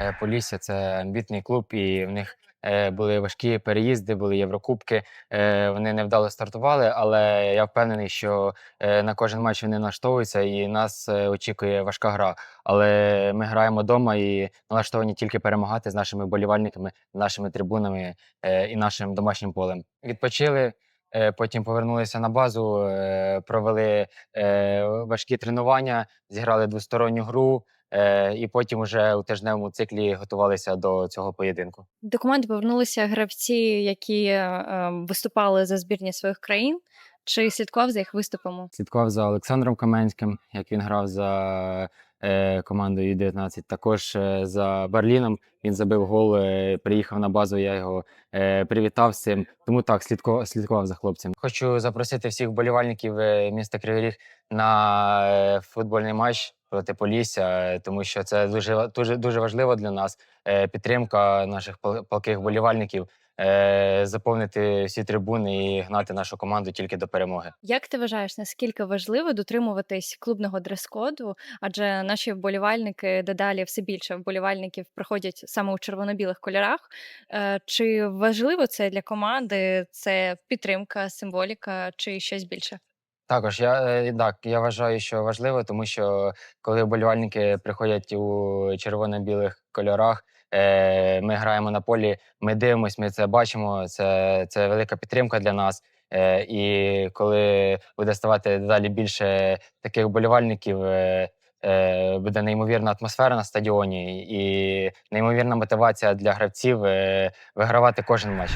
Е, Полісся це амбітний клуб, і в них е, були важкі переїзди, були Єврокубки. Е, Вони невдало стартували, але я впевнений, що на кожен матч вони налаштовуються і нас очікує важка гра. Але ми граємо вдома і налаштовані тільки перемагати з нашими болівальниками, нашими трибунами і нашим домашнім полем. Відпочили. Потім повернулися на базу, провели важкі тренування, зіграли двосторонню гру, е, і потім уже у тижневому циклі готувалися до цього поєдинку. До команди повернулися гравці, які е, виступали за збірні своїх країн. Чи слідкував за їх виступами? Слідкував за Олександром Каменським, як він грав за е, командою U19. Також е, за Берліном він забив гол, е, приїхав на базу. Я його е, привітав з цим. Тому так слідкував, слідкував за хлопцем. Хочу запросити всіх вболівальників е, міста Кривий Ріг на е, футбольний матч проти Полісся, е, тому що це дуже дуже дуже важливо для нас. е, Підтримка наших палких вболівальників. Е, Заповнити всі трибуни і гнати нашу команду тільки до перемоги. Як ти вважаєш, наскільки важливо дотримуватись клубного дрес-коду? Адже наші вболівальники дедалі все більше вболівальників приходять саме у червоно-білих кольорах. Е, Чи важливо це для команди? Це підтримка, символіка чи щось більше? Також я е, так, я вважаю, що важливо, тому що коли вболівальники приходять у червоно-білих кольорах, е, ми граємо на полі, ми дивимося, ми це бачимо. Це, це велика підтримка для нас. Е, і коли буде ставати далі більше таких вболівальників, е, буде неймовірна атмосфера на стадіоні і неймовірна мотивація для гравців вигравати кожен матч.